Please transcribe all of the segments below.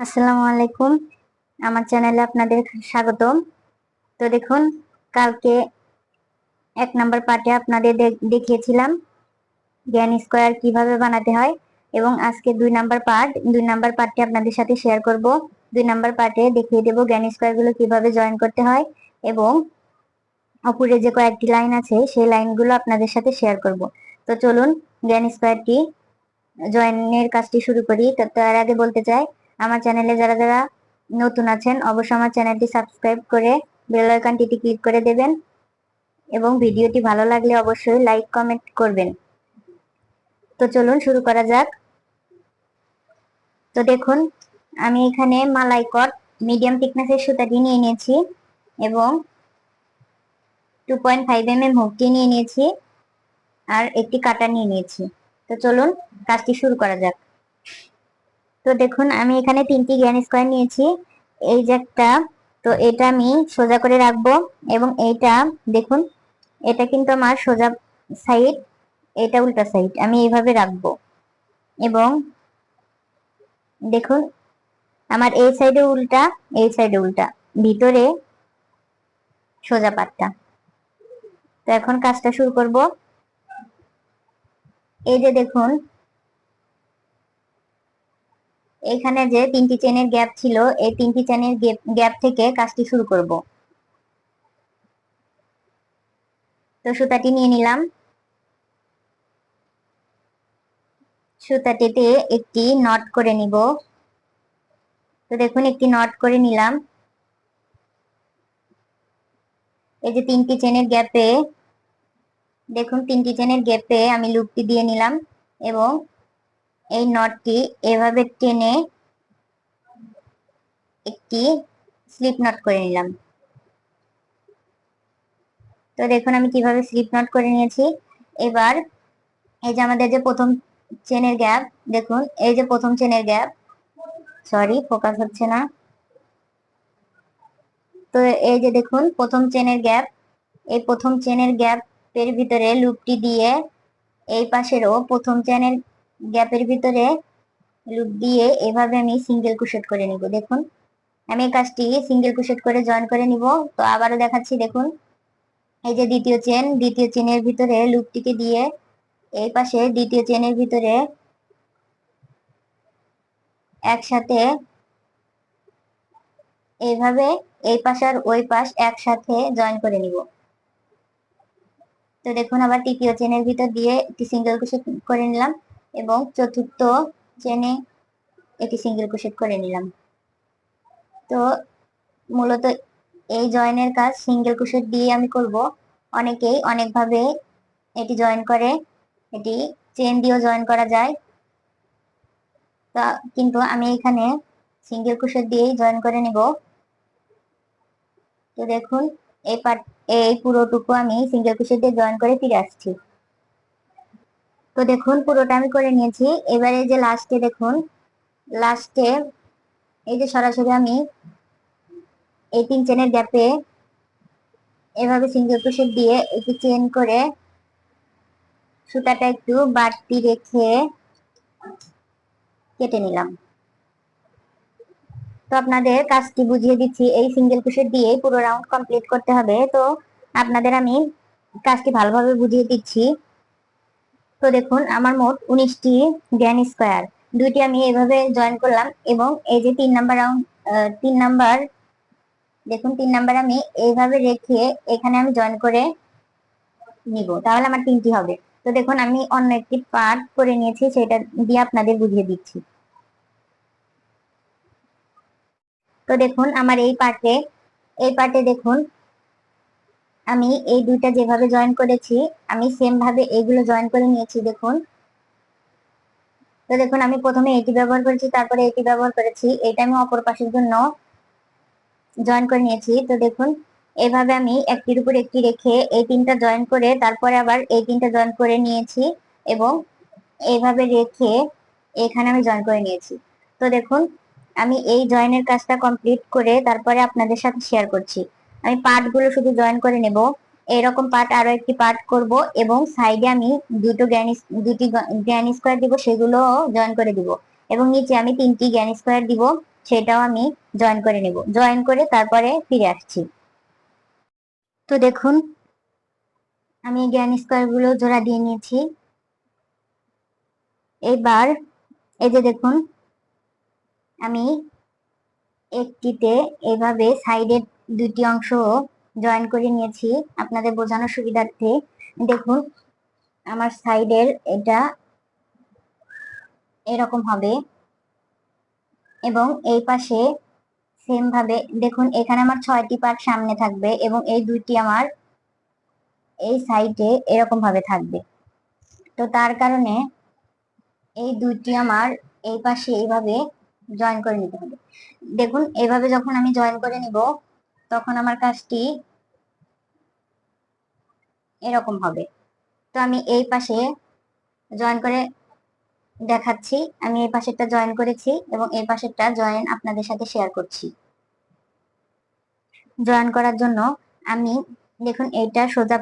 আসসালামু আলাইকুম। আমার চ্যানেলে আপনাদের স্বাগতম। তো দেখুন, কালকে এক নাম্বার পার্টে আপনাদের দেখিয়েছিলাম জ্ঞান স্কোয়ার কীভাবে বানাতে হয় এবং আজকে দুই নাম্বার পার্ট, দুই নাম্বার পার্টটি আপনাদের সাথে শেয়ার করব। দুই নাম্বার পার্টে দেখিয়ে দেব জ্ঞান স্কোয়ারগুলো কীভাবে জয়েন করতে হয় এবং অপরে যে কয়েকটি লাইন আছে, সেই লাইনগুলো আপনাদের সাথে শেয়ার করব। তো চলুন, জ্ঞান স্কোয়ারটি জয়েনের কাজটি শুরু করি। তার আগে বলতে চাই আমার চ্যানেলে যারা যারা নতুন আছেন, অবশ্যই আমার চ্যানেলটি সাবস্ক্রাইব করে বেল ক্লিক করে দেবেন এবং ভিডিওটি ভালো লাগলে অবশ্যই লাইক, কমেন্ট করবেন। তো চলুন শুরু করা যাক। তো দেখুন, আমি এখানে মালাই কট মিডিয়াম থিকনেসের সুতাটি নিয়ে নিয়েছি এবং two point five M M হুকটি নিয়ে নিয়েছি আর একটি কাটা নিয়ে নিয়েছি। তো চলুন কাজটি শুরু করা যাক। তো দেখুন, আমি এখানে তিনটি জ্ঞান স্কোয়ার নিয়েছি। এই যে একটা, তো এটা আমি সোজা করে রাখব এবং এইটা, দেখুন, এটা কিন্তু আমার সোজা সাইড, এটা উল্টা সাইড, আমি এইভাবে রাখব। এবং দেখুন, আমার এই সাইডে উল্টা, এই সাইডে উল্টা, ভিতরে সোজা পাটটা। তো এখন কাজটা শুরু করব। এই যে দেখুন এখানে যে তিনটি চেনের গ্যাপ ছিল, এই তিনটি চেনের গ্যাপ থেকে কাজটি শুরু করব। তো সুতাটি নিয়ে নিলাম। সুতাটিতে একটি নট করে নিব। তো দেখুন, একটি নট করে নিলাম। এই যে তিনটি চেনের গ্যাপে দেখুন, তিনটি চেনের গ্যাপে আমি লুপটি দিয়ে নিলাম এবং এই নটটি এভাবে টেনে একটি স্লিপ নট করে নিলাম। তো দেখুন আমি কীভাবে স্লিপ নট করে নিয়েছি। এবার এই যে আমাদের যে প্রথম চেনের গ্যাপ দেখুন, এই যে প্রথম চেনের গ্যাপ সরি ফোকাস হচ্ছে না। তো এই যে দেখুন, প্রথম চেনের গ্যাপ এই প্রথম চেনের গ্যাপের ভিতরে লুপটি দিয়ে এই পাশেরও প্রথম চেনের গ্যাপের ভিতরে লুপ দিয়ে এভাবে আমি সিঙ্গেল কুশেট করে নিব। দেখুন, আমি এই কাজটি সিঙ্গেল কুশেট করে জয়েন করে নিব। তো আবারও দেখাচ্ছি, দেখুন, এই যে দ্বিতীয় চেন দ্বিতীয় চেনের ভিতরে লুপটিকে দিয়ে এই পাশে দ্বিতীয় চেনের ভিতরে একসাথে এইভাবে এই পাশ আর ওই পাশ একসাথে জয়েন করে নিব। তো দেখুন, আবার তৃতীয় চেনের ভিতর দিয়ে একটি সিঙ্গেল কুশেট করে নিলাম। এবং চতুর্থ চেনে এটি সিঙ্গেল ক্রোশেট করে নিলাম। তো মূলত এই জয়েনের কাজ সিঙ্গেল ক্রোশেট দিয়ে আমি করব। অনেকেই অনেকভাবে এটি জয়েন করে, এটি চেন দিয়েও জয়েন করা যায়। তা কিন্তু আমি এখানে সিঙ্গেল ক্রোশেট দিয়েই জয়েন করে নিব। তো দেখুন, এই পার্ট এই পুরোটুকু আমি সিঙ্গেল ক্রোশেট দিয়ে জয়েন করে ফিরে আসছি। তো দেখুন, পুরোটা আমি করে নিয়েছি। এবারে যে লাস্টে দেখুন লাস্টে এই যে সরাসরি আমি এই তিন চেনের গ্যাপে এভাবে সিঙ্গেল ক্রোশেট দিয়ে একটু চেন করে সুতাটা একটু বাড়তি রেখে কেটে নিলাম। তো আপনাদের কাজটি বুঝিয়ে দিচ্ছি, এই সিঙ্গেল ক্রোশেট দিয়ে পুরো রাউন্ড কমপ্লিট করতে হবে। তো আপনাদের আমি কাজটি ভালোভাবে বুঝিয়ে দিচ্ছি। তো দেখুন, আমার মোট উনিশটি জ্ঞান স্কোয়ার। দুইটি আমি এভাবে জয়েন করলাম এবং এই যে তিন নাম্বার রাউন্ড তিন নাম্বার, দেখুন, তিন নাম্বার আমি এইভাবে রেখে এখানে আমি জয়েন করে নিব। তাহলে আমার তিনটি হবে। তো দেখুন, আমি অন্য একটি পার্ট করে নিয়েছি, সেটা দিয়ে আপনাদের বুঝিয়ে দিচ্ছি। তো দেখুন, আমার এই পার্টে এই পার্টে দেখুন আমি এই দুইটা যেভাবে জয়েন করেছি, আমি সেম ভাবে এইগুলো জয়েন করে নিয়েছি, দেখুন। তো দেখুন, আমি প্রথমে এটি ব্যবহার করেছি, তারপরে এটি ব্যবহার করেছি এটা আমি অপর পাশের জন্য জয়েন করে নিয়েছি। তো দেখুন, এভাবে আমি একটির উপর একটি রেখে এই তিনটা জয়েন করে, তারপরে আবার এই তিনটা জয়েন করে নিয়েছি এবং এইভাবে রেখে এখানে আমি জয়েন করে নিয়েছি। তো দেখুন, আমি এই জয়েনের কাজটা কমপ্লিট করে তারপরে আপনাদের সাথে শেয়ার করছি। আমি পার্টগুলো শুধু জয়েন করে নেব। এরকম পার্ট আরও একটি পার্ট করব এবং সাইডে আমি দুটো জ্ঞান দুটি জ্ঞান স্কোয়ার দিব, সেগুলো জয়েন করে দিব এবং নিচে আমি তিনটি জ্ঞান স্কোয়ার দিব, সেটাও আমি জয়েন করে নেব। জয়েন করে তারপরে ফিরে আসছি। তো দেখুন, আমি জ্ঞান স্কোয়ারগুলো জোড়া দিয়ে নিয়েছি। এবার এই যে দেখুন, আমি একটিতে এভাবে সাইডের দুটি অংশ জয়েন করে নিয়েছি। আপনাদের বোঝানোর সুবিধার্থে দেখুন, আমার সাইডের এটা এরকম হবে এবং এই পাশে সেম ভাবে দেখুন, এখানে আমার ছয়টি পার্ট সামনে থাকবে এবং এই দুইটি আমার এই সাইডে এরকম ভাবে থাকবে। তো তার কারণে এই দুইটি আমার এই পাশে এইভাবে জয়েন করে নিতে হবে। দেখুন, এভাবে যখন আমি জয়েন করে নিব, তখন আমার কাজটি এরকম হবে। তো আমি এই পাশে জয়েন করে দেখাচ্ছি। আমি এই পাশেরটা জয়েন করেছি এবং এই পাশেরটা জয়েন আপনাদের সাথে শেয়ার করছি। জয়েন করার জন্য আমি, দেখুন এটা সোজা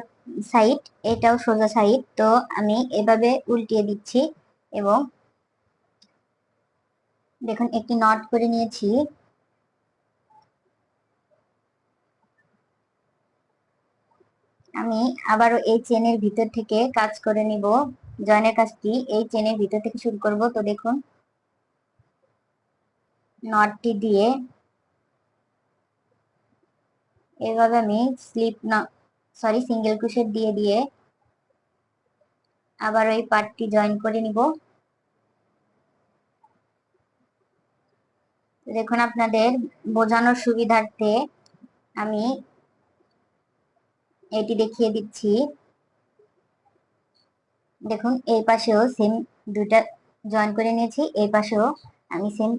সাইড এটাও সোজা সাইড তো আমি এভাবে উল্টিয়ে দিচ্ছি এবং দেখুন, একটি নট করে নিয়েছি। আমি আবারও এই চেনের ভিতর থেকে কাজ করে নিব। জয়েনের কাজটি এই চেনের ভিতর থেকে শুরু করব। তো দেখুন নটটি দিয়ে এভাবে আমি স্লিপ না সরি সিঙ্গেল ক্রোশেট দিয়ে দিয়ে আবার ওই পার্টটি জয়েন করে নিব। দেখুন, আপনাদের বোঝানোর সুবিধার্থে আমি এটি দেখিয়ে দিচ্ছি। দেখুন, এই পাশেও সেম দুটা জয়েন করে নিয়েছি। এই পাশেও আমি সেম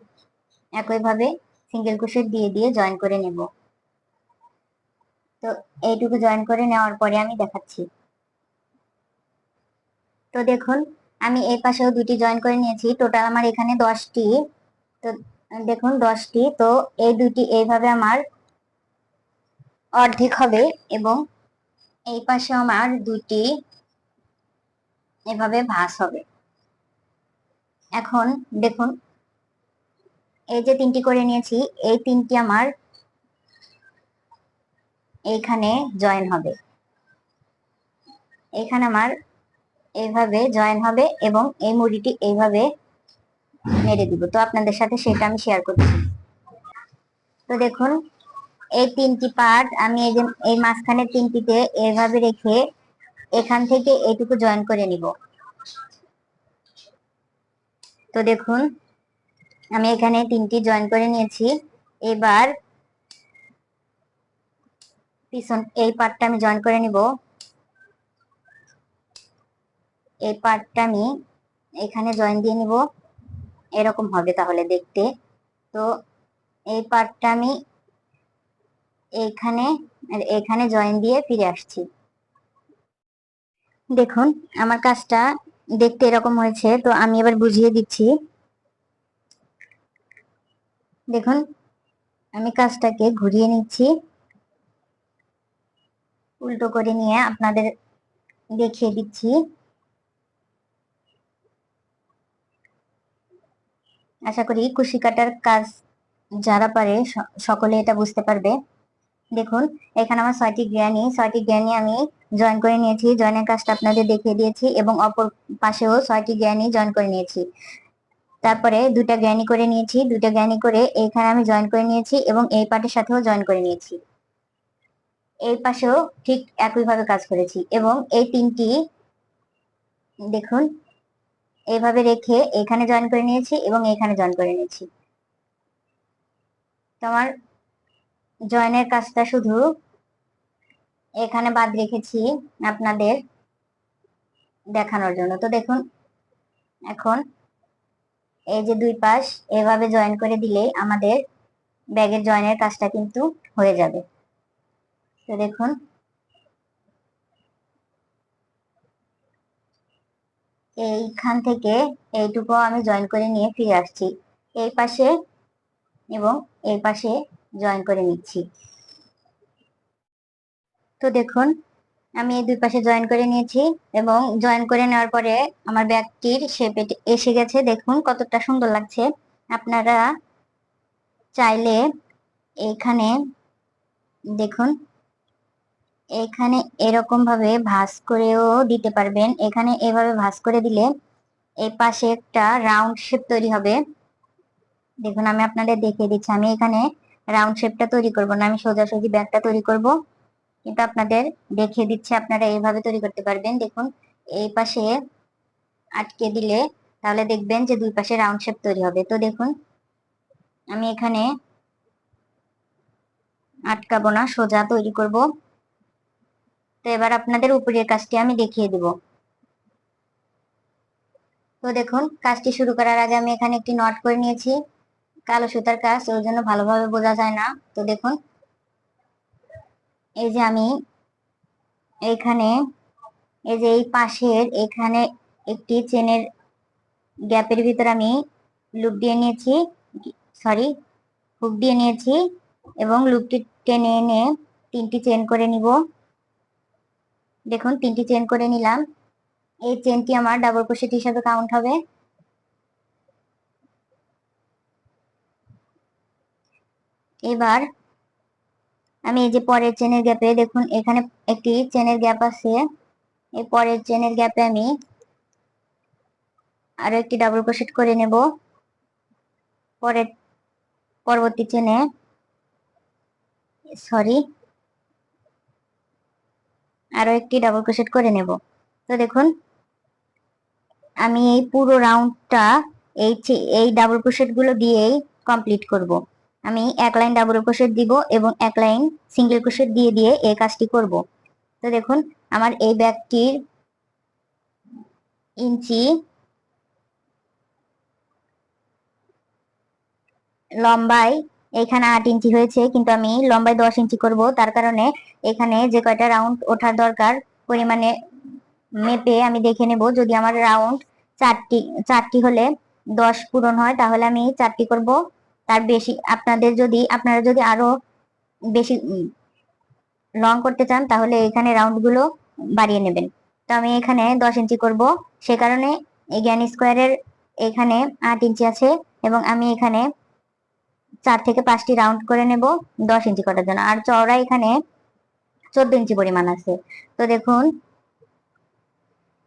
একইভাবে সিঙ্গেল ক্রোশেট দিয়ে দিয়ে জয়েন করে নেব। তো এইটুকু জয়েন করে নেওয়ার পরে আমি দেখাচ্ছি। তো দেখুন, আমি এই পাশেও দুটি জয়েন করে নিয়েছি। টোটাল আমার এখানে দশটি। তো দেখুন, দশটি। তো এই দুটি এইভাবে আমার অর্ধেক হবে এবং এই পাশে আমার দুটি এভাবে ভাস হবে। এখন দেখুন, এই যে তিনটি করে নিয়েছি, এই তিনটি আমার এইখানে জয়েন হবে। এখানে আমার এইভাবে জয়েন হবে এবং এই মুড়িটি এইভাবে মেরে দিব। তো আপনাদের সাথে সেটা আমি শেয়ার করছি। তো দেখুন, এই তিনটি পার্ট আমি এই যে, এই মাঝখানে তিনটিতে এভাবে রেখে এখান থেকে এইটুকু জয়েন করে নিব। তো দেখুন, আমি এখানে তিনটি জয়েন করে নিয়েছি। এবার পিছন, এই পার্টটা আমি জয়েন করে নিব। এই পার্টটা আমি এখানে জয়েন দিয়ে নিব। এরকম হবে তাহলে দেখতে। তো এই পার্টটা আমি এইখানে এখানে জয়েন দিয়ে ফিরে আসছি। দেখুন, আমার কাজটা দেখতে এরকম হয়েছে, তো আমি এবার বুঝিয়ে দিচ্ছি। দেখুন, আমি কাজটাকে ঘুরিয়ে নিচ্ছি। উল্টো করে নিয়ে আপনাদের দেখিয়ে দিচ্ছি। আশা করি কুশি কাটার কাজ যারা পারে সকলে এটা বুঝতে পারবে। দেখুন, এখানে আমার ছয়টি জ্ঞানী ছয়টি জ্ঞানী আমি জয়েন করে নিয়েছি। জয়েনের কাজটা আপনাদের দেখিয়ে দিয়েছি এবং অপর পাশেও ছয়টি জ্ঞানী জয়েন করে নিয়েছি। তারপরে দুটা জ্ঞানী করে নিয়েছি দুটা জ্ঞানী করে এখানে আমি জয়েন করে নিয়েছি এবং এই পার্টের সাথেও জয়েন করে নিয়েছি। এই পাশেও ঠিক একইভাবে কাজ করেছি এবং এই তিনটি, দেখুন এইভাবে রেখে এখানে জয়েন করে নিয়েছি এবং এখানে জয়েন করে নিয়েছি। তোমার জয়েনের কাজটা শুধু এখানে বাদ রেখেছি আপনাদের দেখানোর জন্য। তো দেখুন, এখন এই যে দুই পাশ এভাবে জয়েন করে দিলেই আমাদের ব্যাগের জয়েনের কাজটা কিন্তু হয়ে যাবে। তো দেখুন এইখান থেকে এইটুকু আমি জয়েন করে নিয়ে ফিরে আসছি। এই পাশে এবং এই পাশে জয়েন করে নিচ্ছি। তো দেখুন, আমি এই দুই পাশে জয়েন করে নিয়েছি এবং জয়েন করে নেওয়ার পরে আমার ব্যাগটির শেপ এসে গেছে। দেখুন কতটা সুন্দর লাগছে। আপনারা চাইলে এখানে দেখুন এখানে এরকম ভাবে ভাঁজ করেও দিতে পারবেন। এখানে এভাবে ভাঁজ করে দিলে এই পাশে একটা রাউন্ড শেপ তৈরি হবে। দেখুন, আমি আপনাদের দেখিয়ে দিচ্ছি। আমি এখানে রাউন্ড শেপটা তৈরি করব না, আমি সোজাসুজি ব্যাগটা তৈরি করব। কিন্তু আপনাদের দেখিয়ে দিচ্ছি, আপনারা এইভাবে তৈরি করতে পারবেন। দেখুন, এই পাশে আটকে দিলে তাহলে দেখবেন যে দুই পাশে রাউন্ড শেপ তৈরি হবে। তো দেখুন, আমি এখানে আটকাবো না, সোজা তৈরি করব। তো এবার আপনাদের উপরের কাজটি আমি দেখিয়ে দিব। তো দেখুন, কাজটি শুরু করার আগে আমি এখানে একটি নট করে নিয়েছি। কালো সুতার কাজ, ওর জন্য ভালোভাবে বোঝা যায় না। তো দেখুন, এই যে আমি এখানে, এই যে এই পাশের এখানে একটি চেনের গ্যাপের ভিতর আমি লুপ দিয়ে নিয়েছি সরি হুক দিয়ে নিয়েছি এবং লুপটি টেনে এনে তিনটি চেন করে নিব। দেখুন, তিনটি চেন করে নিলাম। এই চেনটি আমার ডাবল ক্রোশেট হিসাবে কাউন্ট হবে। এবার আমি এই যে পরের চেনের গ্যাপে দেখুন, এখানে একটি চেনের গ্যাপ আছে। এই পরের চেনের গ্যাপে আমি আরও একটি ডাবল ক্রোশেট করে নেব। পরের, পরবর্তী চেনে সরি আরও একটি ডাবল ক্রোশেট করে নেব। তো দেখুন, আমি এই পুরো রাউন্ডটা এই এই ডাবল ক্রোশেটগুলো দিয়েই কমপ্লিট করব। আমি এক লাইন ডাবল ক্রোশেট দিব এবং এক লাইন সিঙ্গেল ক্রোশেট দিয়ে দিয়ে এই কাজটি করব। তো দেখুন, আমার এই ব্যাগটির ইঞ্চি লম্বায় এখানে আট ইঞ্চি হয়েছে, কিন্তু আমি লম্বায় দশ ইঞ্চি করব। তার কারণে এখানে যে কয়টা রাউন্ড ওঠার দরকার, পরিমাণে মেপে আমি দেখে নেব। যদি আমার রাউন্ড চারটি চারটি হলে দশ পূরণ হয়, তাহলে আমি চারটি করব। তার বেশি আপনাদের যদি, আপনারা যদি আরও বেশি লং করতে চান, তাহলে এখানে রাউন্ডগুলো বাড়িয়ে নেবেন। তো আমি এখানে দশ ইঞ্চি করব। সে কারণে জ্ঞান স্কোয়ারের এখানে আট ইঞ্চি আছে, এবং আমি এখানে চার থেকে পাঁচটি রাউন্ড করে নেব দশ ইঞ্চি করার জন্য। আর চওড়া এখানে চোদ্দ ইঞ্চি পরিমাণ আছে। তো দেখুন,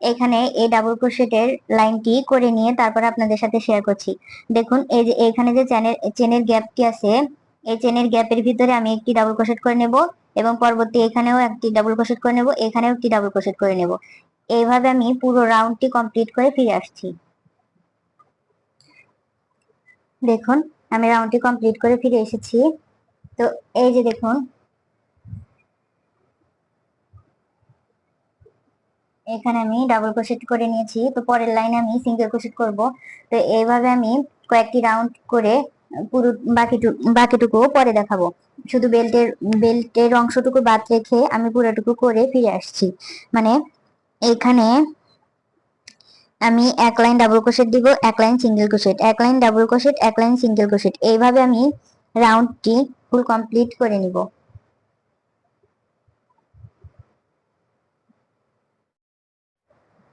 এখানে এই ডাবল ক্রোশেটের লাইনটি করে নিয়ে তারপর আপনাদের সাথে শেয়ার করছি। দেখুন, এই যে, এখানে যে চেনের চেনের গ্যাপটি আছে, এই চেনের গ্যাপের ভিতরে আমি একটি ডাবল ক্রোশেট করে নেব এবং পরবর্তী এখানেও একটি ডাবল ক্রোশেট করে নেব, এখানেও একটি ডাবল ক্রোশেট করে নেব। এইভাবে আমি পুরো রাউন্ডটি কমপ্লিট করে ফিরে আসছি। দেখুন আমি রাউন্ডটি কমপ্লিট করে ফিরে এসেছি। তো এই যে দেখুন, এখানে আমি ডাবল ক্রোশেট করে নিয়েছি। তো পরের লাইনে আমি সিঙ্গেল ক্রোশেট করব। তো এইভাবে আমি কয়েকটি রাউন্ড করে পুরো বাকিটুকু বাকিটুকু পরে দেখাবো। শুধু বেল্টের বেল্টের অংশটুকু বাদ রেখে আমি পুরোটুকু করে ফিরে আসছি। মানে এখানে আমি এক লাইন ডাবল ক্রোশেট দিব, এক লাইন সিঙ্গেল ক্রোশেট এক লাইন ডাবল ক্রোশেট এক লাইন সিঙ্গেল ক্রোশেট এইভাবে আমি রাউন্ডটি ফুল কমপ্লিট করে নিব।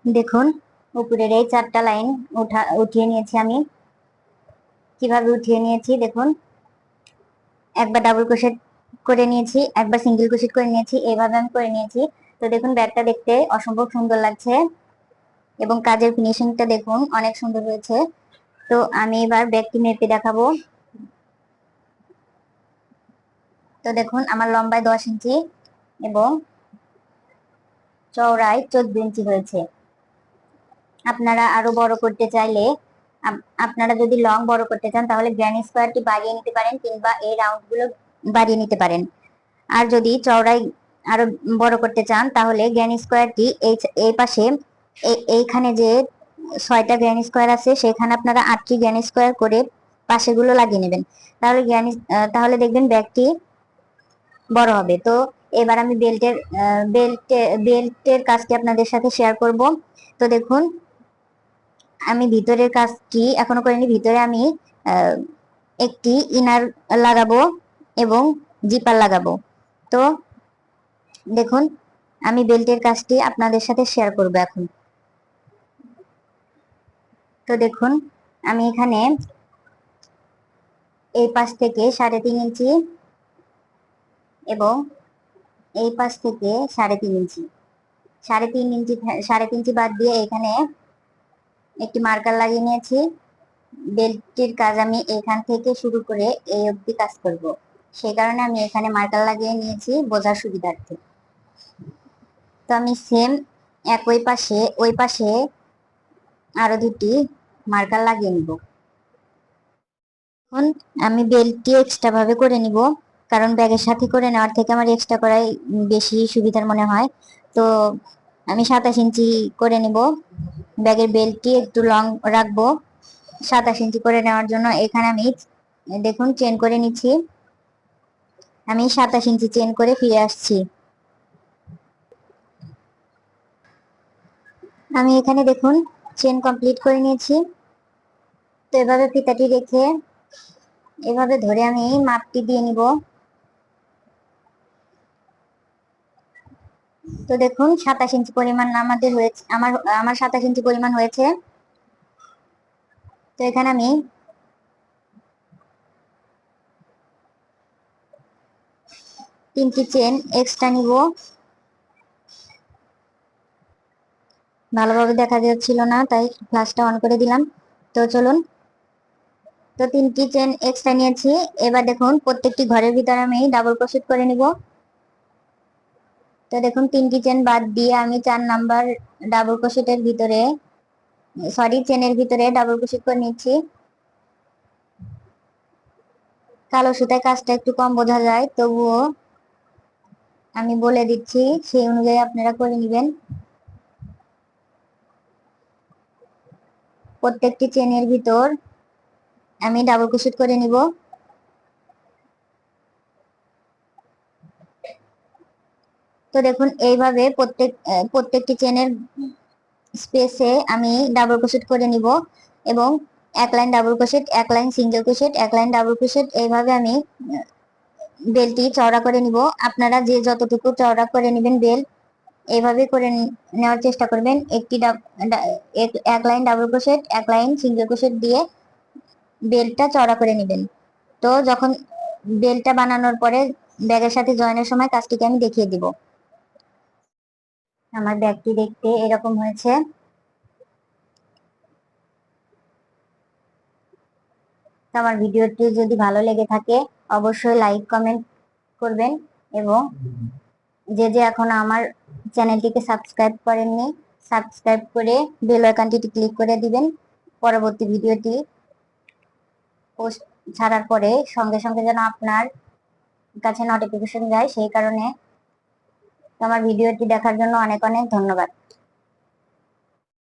দেখুন, উপরের এই চারটা লাইন উঠা, উঠিয়ে নিয়েছি আমি। কীভাবে উঠিয়ে নিয়েছি? দেখুন, একবার ডাবল ক্রোশেট করে নিয়েছি, একবার সিঙ্গেল ক্রোশেট করে নিয়েছি, এইভাবে আমি করে নিয়েছি। তো দেখুন, ব্যাগটা দেখতে অসম্ভব সুন্দর লাগছে। এবং কাজের ফিনিশিংটা দেখুন, অনেক সুন্দর হয়েছে। তো আমি এবার ব্যাগটি মেপে দেখাবো। তো দেখুন, আমার লম্বায় দশ ইঞ্চি এবং চওড়ায় চোদ্দ ইঞ্চি হয়েছে। আপনারা আরও বড় করতে চাইলে আপনারা যদি লং বড় করতে চান, তাহলে গ্র্যানি স্কোয়ারটি বাড়িয়ে নিতে পারেন কিংবা এই রাউন্ডগুলো বাড়িয়ে নিতে পারেন। আর যদি চওড়ায় আরও বড় করতে চান, তাহলে গ্র্যানি স্কোয়ারটি এই পাশে এইখানে যে ছয়টা গ্র্যান স্কোয়ার আছে, সেখানে আপনারা আটটি গ্র্যান স্কোয়ার করে পাশেগুলো লাগিয়ে নেবেন। তাহলে গ্র্যান তাহলে দেখবেন ব্যাগটি বড় হবে। তো এবার আমি বেল্টের বেল্টে, বেল্টের কাজটি আপনাদের সাথে শেয়ার করব। তো দেখুন, আমি ভিতরের কাজটি এখনও করিনি, ভিতরে আমি একটি ইনার লাগাবো এবং জিপার লাগাবো। তো দেখুন, আমি বেল্টের কাজটি আপনাদের সাথে শেয়ার করব এখন। তো দেখুন, আমি এখানে এই পাশ থেকে সাড়ে তিন ইঞ্চি এবং এই পাশ থেকে সাড়ে তিন ইঞ্চি। সাড়ে তিন ইঞ্চি সাড়ে তিন ইঞ্চি বাদ দিয়ে এখানে একটি মার্কার লাগিয়ে নিয়েছি। বেল্টটির কাজ আমি এখান থেকে শুরু করে এই অবধি কাজ করব। সেই কারণে আমি এখানে মার্কার লাগিয়ে নিয়েছি বোঝার সুবিধার্থে। তো আমি সেম একই পাশে, ওই পাশে আরও দুটি মার্কার লাগিয়ে নিব। এখন আমি বেল্টটি এক্সট্রা ভাবে করে নিব, কারণ ব্যাগের সাথে করে নেওয়ার থেকে আমার এক্সট্রা করাই বেশি সুবিধার মনে হয়। তো আমি সাতাশ ইঞ্চি করে নিব ব্যাগের বেল্টটি একটু লং রাখব। সাতাশ ইঞ্চি করে নেওয়ার জন্য এখানে আমি, দেখুন চেন করে নিচ্ছি। আমি সাতাশ ইঞ্চি চেন করে ফিরে আসছি। আমি এখানে দেখুন চেন কমপ্লিট করে নিয়েছি। তো এভাবে ফিতাটি রেখে এভাবে ধরে আমি মাপটি দিয়ে নিব। তো দেখুন, সাতাশ ইঞ্চি পরিমাণ আমাদের হয়েছে, আমার আমার সাতাশ ইঞ্চি পরিমাণ হয়েছে। তো এখানে আমি তিনটি চেন এক্সট্রা নিব। ভালোভাবে দেখা যাচ্ছিল না, তাই ফ্লাশটা অন করে দিলাম। তো চলুন, তো তিনটি চেন এক্সট্রা নিয়েছি। এবার দেখুন, প্রত্যেকটি ঘরের ভিতরে আমি ডাবল ক্রোশেট করে নিব। তো দেখুন, তিনটি চেন বাদ দিয়ে আমি চার নাম্বার ডাবল ক্রোশেটের ভিতরে সরি চেনের ভিতরে ডাবল ক্রোশেট করে নিচ্ছি কালো সুতায় কাজটা একটু কম বোঝা যায়, তবুও আমি বলে দিচ্ছি, সেই অনুযায়ী আপনারা করে নেবেন। প্রত্যেকটি চেনের ভিতর আমি ডাবল ক্রোশেট করে নিব। তো দেখুন, এইভাবে প্রত্যেক প্রত্যেকটি চেনের স্পেসে আমি ডাবল ক্রোশেট করে নিব এবং এক লাইন ডাবল ক্রোশেট এক লাইন সিঙ্গেল ক্রোশেট এক লাইন ডাবল ক্রোশেট এইভাবে আমি বেলটি চওড়া করে নিব। আপনারা যে যতটুকু চওড়া করে নেবেন বেল এইভাবে করে নেওয়ার চেষ্টা করবেন। একটি এক লাইন ডাবল ক্রোশেট, এক লাইন সিঙ্গেল ক্রোশেট দিয়ে বেলটা চওড়া করে নেবেন। তো যখন বেলটা বানানোর পরে ব্যাগের সাথে জয়েনের সময় কাজটিকে আমি দেখিয়ে দিব। আমার ব্যাগটি দেখতে এরকম হয়েছে। আমার ভিডিওটি যদি ভালো লেগে থাকে, অবশ্যই লাইক, কমেন্ট করবেন এবং যে যে এখন আমার চ্যানেলটিকে সাবস্ক্রাইব করেননি, সাবস্ক্রাইব করে বেল আইকনটিতে ক্লিক করে দিবেন। পরবর্তী ভিডিওটি পোস্ট ছাড়ার পরে সঙ্গে সঙ্গে যেন আপনার কাছে নোটিফিকেশন যায়, সেই কারণে আমার ভিডিওটি দেখার জন্য অনেক অনেক ধন্যবাদ।